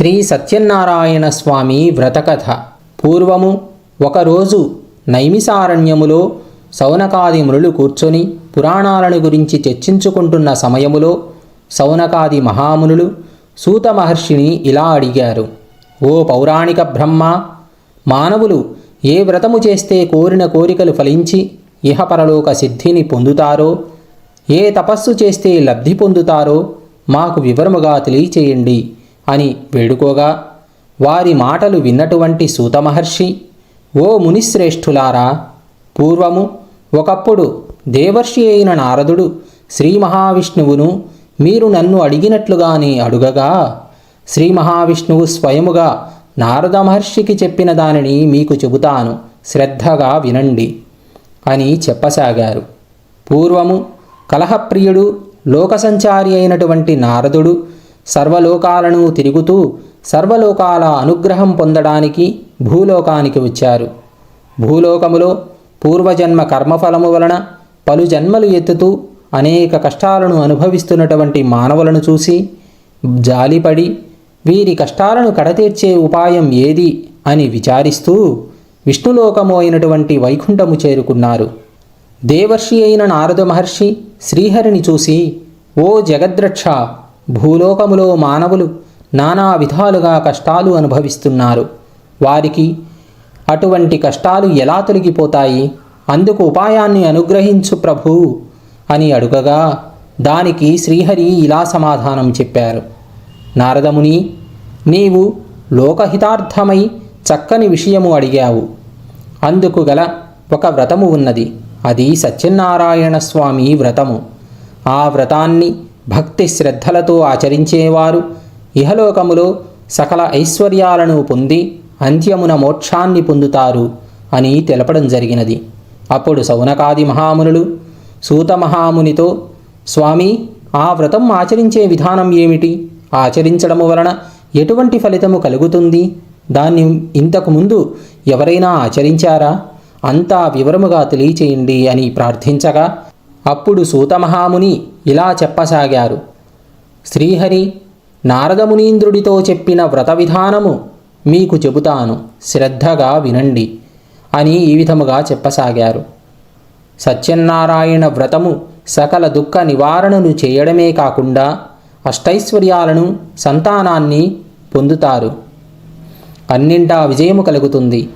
శ్రీ సత్యనారాయణ స్వామి వ్రతకథ. పూర్వము ఒకరోజు నైమిసారణ్యములో సౌనకాది మునులు కూర్చొని పురాణాలను గురించి చర్చించుకుంటున్న సమయములో సౌనకాది మహామునులు సూత మహర్షిని ఇలా అడిగారు. ఓ పౌరాణిక బ్రహ్మ మానవులు ఏ వ్రతము చేస్తే కోరిన కోరికలు ఫలించి ఇహపరలోక సిద్ధిని పొందుతారో ఏ తపస్సు చేస్తే లబ్ధి పొందుతారో మాకు వివరముగా తెలియచేయండి. అని వేడుకోగా వారి మాటలు విన్నటువంటి సూతమహర్షి ఓ మునిశ్రేష్ఠులారా పూర్వము ఒకప్పుడు దేవర్షి అయిన నారదుడు శ్రీ మహావిష్ణువును మీరు నన్ను అడిగినట్లుగానే అడుగగా శ్రీ మహావిష్ణువు స్వయముగా నారద మహర్షికి చెప్పిన దానిని మీకు చెబుతాను శ్రద్ధగా వినండి అని చెప్పసాగారు. పూర్వము కలహప్రియుడు లోకసంచారి అయినటువంటి నారదుడు సర్వలోకాలను తిరుగుతూ సర్వలోకాల అనుగ్రహం పొందడానికి భూలోకానికి వచ్చారు. భూలోకములో పూర్వజన్మ కర్మఫలము వలన పలు జన్మలు ఎత్తుతూ అనేక కష్టాలను అనుభవిస్తున్నటువంటి మానవులను చూసి జాలిపడి వీరి కష్టాలను కడతీర్చే ఉపాయం ఏది అని విచారిస్తూ విష్ణులోకము అయినటువంటి వైకుంఠము చేరుకున్నారు. దేవర్షి అయిన నారద మహర్షి శ్రీహరిని చూసి ఓ జగద్రక్ష భూలోకములో మానవులు నానా విధాలుగా కష్టాలు అనుభవిస్తున్నారు. వారికి అటువంటి కష్టాలు ఎలా తొలగిపోతాయి? అందుకు ఉపాయాన్ని అనుగ్రహించు ప్రభు అని అడుగగా దానికి శ్రీహరి ఇలా సమాధానం చెప్పారు. నారదముని నీవు లోకహితార్థమై చక్కని విషయము అడిగావు. అందుకు గల ఒక వ్రతము ఉన్నది. అది సత్యనారాయణ స్వామి వ్రతము. ఆ వ్రతాన్ని భక్తి శ్రద్ధలతో ఆచరించేవారు. ఇహలోకములో సకల ఐశ్వర్యాలను పొంది అంత్యమున మోక్షాన్ని పొందుతారు అని తెలపడం జరిగినది. అప్పుడు సౌనకాది మహామునులు సూత మహామునితో స్వామి ఆ వ్రతం ఆచరించే విధానం ఏమిటి? ఆచరించడము వలన ఎటువంటి ఫలితము కలుగుతుంది? దాన్ని ఇంతకు ముందు ఎవరైనా ఆచరించారా? అంతా వివరముగా తెలియచేయండి అని ప్రార్థించగా అప్పుడు సూతమహాముని ఇలా చెప్పసాగారు. శ్రీహరి నారదమునీంద్రుడితో చెప్పిన వ్రత విధానము మీకు చెబుతాను శ్రద్ధగా వినండి అని ఈ విధముగా చెప్పసాగారు. సత్యనారాయణ వ్రతము సకల దుఃఖ నివారణను చేయడమే కాకుండా అష్టైశ్వర్యాలను సంతానాన్ని పొందుతారు. అన్నింటా విజయము కలుగుతుంది.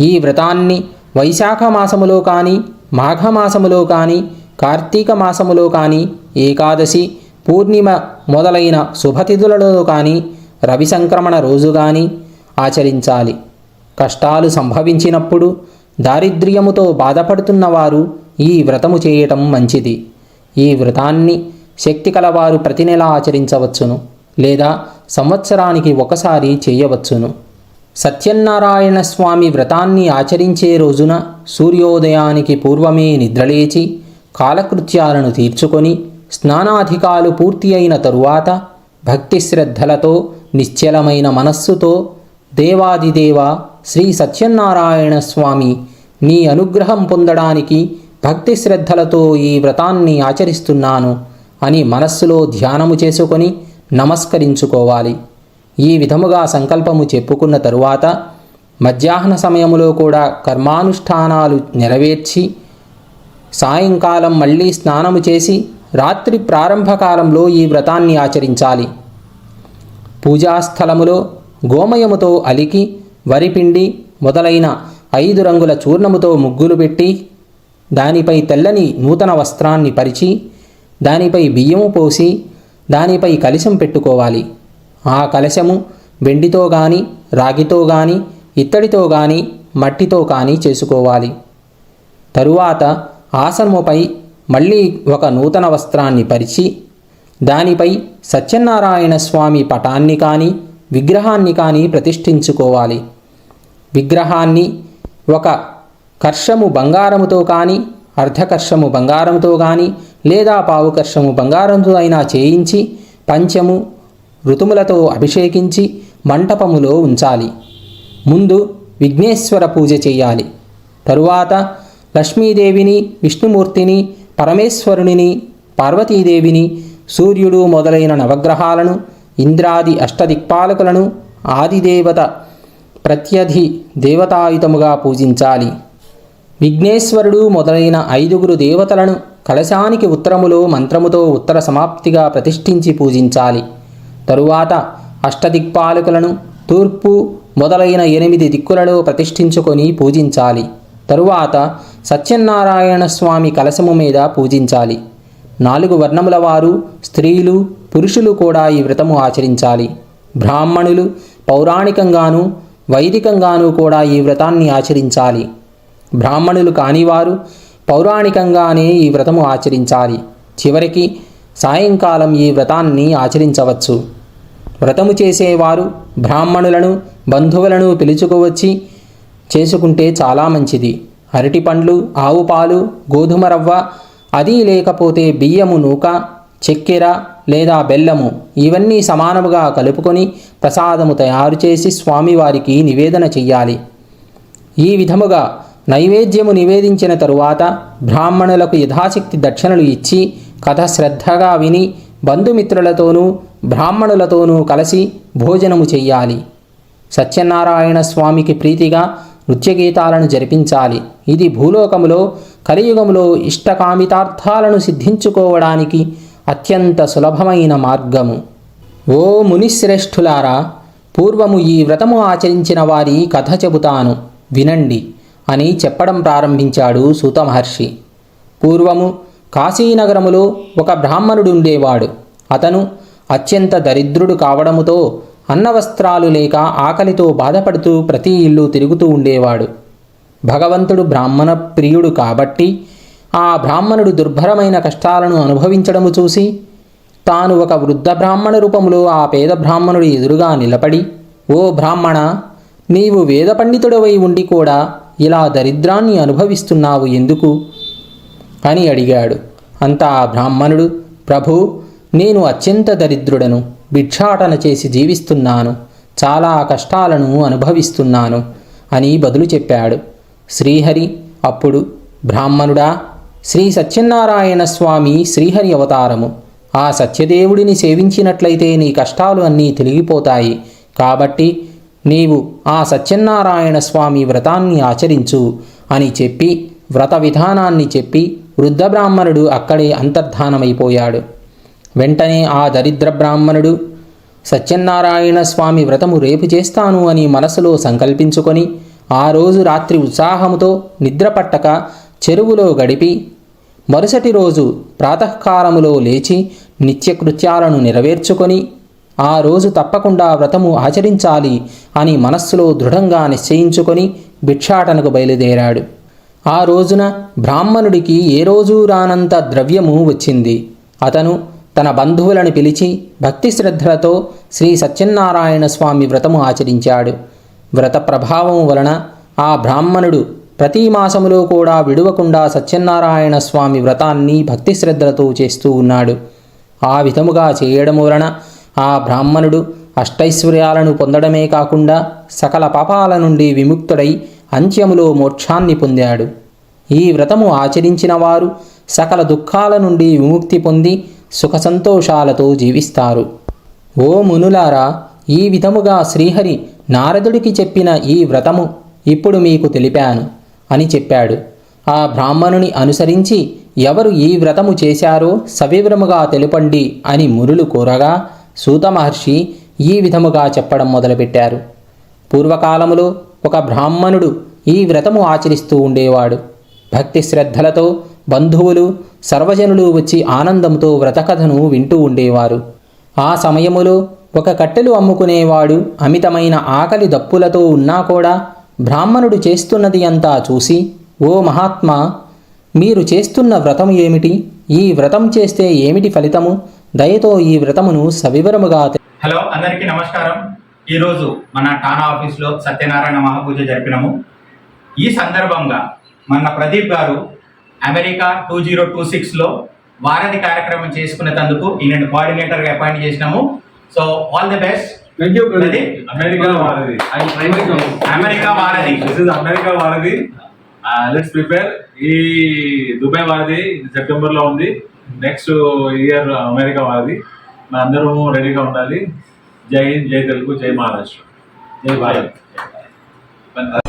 ఈ వ్రతాన్ని వైశాఖ మాసములో కానీ మాఘమాసములో కానీ కార్తీక మాసములో కానీ ఏకాదశి పూర్ణిమ మొదలైన శుభతిథులలో కానీ రవి సంక్రమణ రోజు కానీ ఆచరించాలి. కష్టాలు సంభవించినప్పుడు దారిద్ర్యముతో బాధపడుతున్న వారు ఈ వ్రతము చేయటం మంచిది. ఈ వ్రతాన్ని శక్తి కలవారు ప్రతి నెల ఆచరించవచ్చును లేదా సంవత్సరానికి ఒకసారి చేయవచ్చును. సత్యనారాయణ స్వామి వ్రతాన్ని ఆచరించే రోజున సూర్యోదయానికి పూర్వమే నిద్రలేచి కాలకృత్యాలను తీర్చుకొని స్నానాధికాలు పూర్తి అయిన తరువాత భక్తి శ్రద్ధలతో నిశ్చలమైన మనస్సుతో దేవాదిదేవ శ్రీ సత్యనారాయణ స్వామి నీ అనుగ్రహం పొందడానికి భక్తి శ్రద్ధలతో ఈ వ్రతాన్ని ఆచరిస్తున్నాను అని మనస్సులో ధ్యానము చేసుకొని నమస్కరించుకోవాలి. ఈ విధముగా సంకల్పము చెప్పుకున్న తరువాత మధ్యాహ్న సమయములో కూడా కర్మానుష్ఠానాలు నెరవేర్చి సాయంకాలం మళ్ళీ స్నానము చేసి రాత్రి ప్రారంభకాలంలో ఈ వ్రతాన్ని ఆచరించాలి. పూజాస్థలములో గోమయముతో అలికి వరిపిండి మొదలైన ఐదు రంగుల చూర్ణముతో ముగ్గులు పెట్టి దానిపై తెల్లని నూతన వస్త్రాన్ని పరిచి దానిపై బియ్యము పోసి దానిపై కలశం పెట్టుకోవాలి. ఆ కలశము వెండితో గాని రాగితో గాని ఇత్తడితో గాని మట్టితో కానీ చేసుకోవాలి. తరువాత ఆసనముపై మళ్ళీ ఒక నూతన వస్త్రాన్ని పరిచి దానిపై సత్యనారాయణ స్వామి పటాన్ని కానీ విగ్రహాన్ని కానీ ప్రతిష్ఠించుకోవాలి. విగ్రహాన్ని ఒక కర్షము బంగారముతో కానీ అర్ధకర్షము బంగారంతో కానీ లేదా పావు కర్షము బంగారంతో అయినా చేయించి పంచము ఋతుములతో అభిషేకించి మంటపములో ఉంచాలి. ముందు విఘ్నేశ్వర పూజ చేయాలి. తరువాత లక్ష్మీదేవిని విష్ణుమూర్తిని పరమేశ్వరునిని పార్వతీదేవిని సూర్యుడు మొదలైన నవగ్రహాలను ఇంద్రాది అష్టదిక్పాలకులను ఆదిదేవత ప్రత్యధి దేవతాయుతముగా పూజించాలి. విఘ్నేశ్వరుడు మొదలైన ఐదుగురు దేవతలను కలశానికి ఉత్తరములో మంత్రముతో ఉత్తర సమాప్తిగా ప్రతిష్ఠించి పూజించాలి. తరువాత అష్టదిక్పాలకులను తూర్పు మొదలైన ఎనిమిది దిక్కులలో ప్రతిష్ఠించుకొని పూజించాలి. తరువాత సత్యనారాయణ స్వామి కలశము మీద పూజించాలి. నాలుగు వర్ణముల వారు స్త్రీలు పురుషులు కూడా ఈ వ్రతము ఆచరించాలి. బ్రాహ్మణులు పౌరాణికంగాను వైదికంగాను కూడా ఈ వ్రతాన్ని ఆచరించాలి. బ్రాహ్మణులు కానివారు పౌరాణికంగానే ఈ వ్రతము ఆచరించాలి. చివరికి సాయంకాలం ఈ వ్రతాన్ని ఆచరించవచ్చు. వ్రతము చేసేవారు బ్రాహ్మణులను బంధువులను పిలుచుకువచ్చి చేసుకుంటే చాలా మంచిది. అరటి పండ్లు ఆవు పాలు గోధుమ రవ్వ అది లేకపోతే బియ్యము నూక చక్కెర లేదా బెల్లము ఇవన్నీ సమానముగా కలుపుకొని ప్రసాదము తయారు చేసి స్వామివారికి నివేదన చెయ్యాలి. ఈ విధముగా నైవేద్యము నివేదించిన తరువాత బ్రాహ్మణులకు యథాశక్తి దక్షిణలు ఇచ్చి కథ శ్రద్ధగా విని బంధుమిత్రులతోనూ బ్రాహ్మణులతోనూ కలిసి భోజనము చెయ్యాలి. సత్యనారాయణ స్వామికి ప్రీతిగా నృత్యగీతాలను జరిపించాలి. ఇది భూలోకములో కలియుగములో ఇష్టకామితార్థాలను సిద్ధించుకోవడానికి అత్యంత సులభమైన మార్గము. ఓ మునిశ్రేష్ఠులారా పూర్వము ఈ వ్రతము ఆచరించిన వారి కథ చెబుతాను. వినండి అని చెప్పడం ప్రారంభించాడు సూత మహర్షి పూర్వము కాశీనగరములో ఒక బ్రాహ్మణుడు ఉండేవాడు. అతను అత్యంత దరిద్రుడు కావడముతో అన్నవస్త్రాలు లేక ఆకలితో బాధపడుతూ ప్రతి ఇల్లు తిరుగుతూ ఉండేవాడు. భగవంతుడు బ్రాహ్మణ ప్రియుడు కాబట్టి ఆ బ్రాహ్మణుడు దుర్భరమైన కష్టాలను అనుభవించడము చూసి తాను ఒక వృద్ధ బ్రాహ్మణ రూపంలో ఆ పేద బ్రాహ్మణుడి ఎదురుగా నిలబడి ఓ బ్రాహ్మణ నీవు వేద పండితుడవై ఉండి కూడా ఇలా దరిద్రాన్ని అనుభవిస్తున్నావు ఎందుకు అని అడిగాడు. అంత ఆ బ్రాహ్మణుడు ప్రభు నేను అత్యంత దరిద్రుడను. భిక్షాటన చేసి జీవిస్తున్నాను. చాలా కష్టాలను అనుభవిస్తున్నాను అని బదులు చెప్పాడు. శ్రీహరి అప్పుడు బ్రాహ్మణుడా శ్రీ సత్యనారాయణ స్వామి శ్రీహరి అవతారము. ఆ సత్యదేవుడిని సేవించినట్లయితే నీ కష్టాలు అన్నీ తొలగిపోతాయి కాబట్టి నీవు ఆ సత్యనారాయణ స్వామి వ్రతాన్ని ఆచరించు అని చెప్పి వ్రత విధానాన్ని చెప్పి వృద్ధ బ్రాహ్మణుడు అక్కడే అంతర్ధానమైపోయాడు. వెంటనే ఆ దరిద్ర బ్రాహ్మణుడు సత్యనారాయణ స్వామి వ్రతము రేపు చేస్తాను అని మనసులో సంకల్పించుకొని ఆ రోజు రాత్రి ఉత్సాహముతో నిద్రపట్టక చెరువులో గడిపి మరుసటి రోజు ప్రాతకాలములో లేచి నిత్యకృత్యాలను నెరవేర్చుకొని ఆ రోజు తప్పకుండా వ్రతము ఆచరించాలి అని మనస్సులో దృఢంగా నిశ్చయించుకొని భిక్షాటనకు బయలుదేరాడు. ఆ రోజున బ్రాహ్మణుడికి ఏ రోజు రానంత ద్రవ్యము వచ్చింది. అతను తన బంధువులను పిలిచి భక్తి శ్రద్ధలతో శ్రీ సత్యనారాయణ స్వామి వ్రతము ఆచరించాడు. వ్రత ప్రభావం వలన ఆ బ్రాహ్మణుడు ప్రతి మాసములో కూడా విడువకుండా సత్యనారాయణ స్వామి వ్రతాన్ని భక్తి శ్రద్ధలతో చేస్తూ ఉన్నాడు. ఆ విధముగా చేయడం వలన ఆ బ్రాహ్మణుడు అష్టైశ్వర్యాలను పొందడమే కాకుండా సకల పాపాల నుండి విముక్తుడై అంత్యములో మోక్షాన్ని పొందాడు. ఈ వ్రతము ఆచరించిన వారు సకల దుఃఖాల నుండి విముక్తి పొంది సుఖ సంతోషాలతో జీవిస్తారు. ఓ మునులారా ఈ విధముగా శ్రీహరి నారదుడికి చెప్పిన ఈ వ్రతము ఇప్పుడు మీకు తెలిపాను అని చెప్పాడు. ఆ బ్రాహ్మణుని అనుసరించి ఎవరు ఈ వ్రతము చేశారో సవివరముగా తెలుపండి అని మురులు కోరగా సూత మహర్షి ఈ విధముగా చెప్పడం మొదలుపెట్టారు. పూర్వకాలములో ఒక బ్రాహ్మణుడు ఈ వ్రతము ఆచరిస్తూ ఉండేవాడు. భక్తి శ్రద్ధలతో బంధువులు సర్వజనులు వచ్చి ఆనందంతో వ్రతకథను వింటూ ఉండేవారు. ఆ సమయములో ఒక కట్టెలు అమ్ముకునేవాడు అమితమైన ఆకలి దప్పులతో ఉన్నా కూడా బ్రాహ్మణుడు చేస్తున్నది అంతా చూసి ఓ మహాత్మా మీరు చేస్తున్న వ్రతం ఏమిటి? ఈ వ్రతం చేస్తే ఏమిటి ఫలితము? దయతో ఈ వ్రతమును సవివరముగా హలో అందరికీ నమస్కారం. ఈరోజు మన టానా ఆఫీస్లో సత్యనారాయణ మహాపూజ జరిపినము. ఈ సందర్భంగా మన ప్రదీప్ గారు అమెరికా టూ జీరో టూ సిక్స్లో వారధి కార్యక్రమం చేసుకునేందుకు ఈయన కోఆర్డినేటర్గా అపాయింట్ చేసినాము. So all the best. To come. America Varadhi. is America Varadi. Uh, let's prepare. ఈ దుబాయ్ వారది సెప్టెంబర్లో ఉంది. నెక్స్ట్ ఇయర్ అమెరికా వారది మన అందరం రెడీగా ఉండాలి. జై హింద్ జై తెలుగు జై మహారాష్ట్ర. జై భారత్.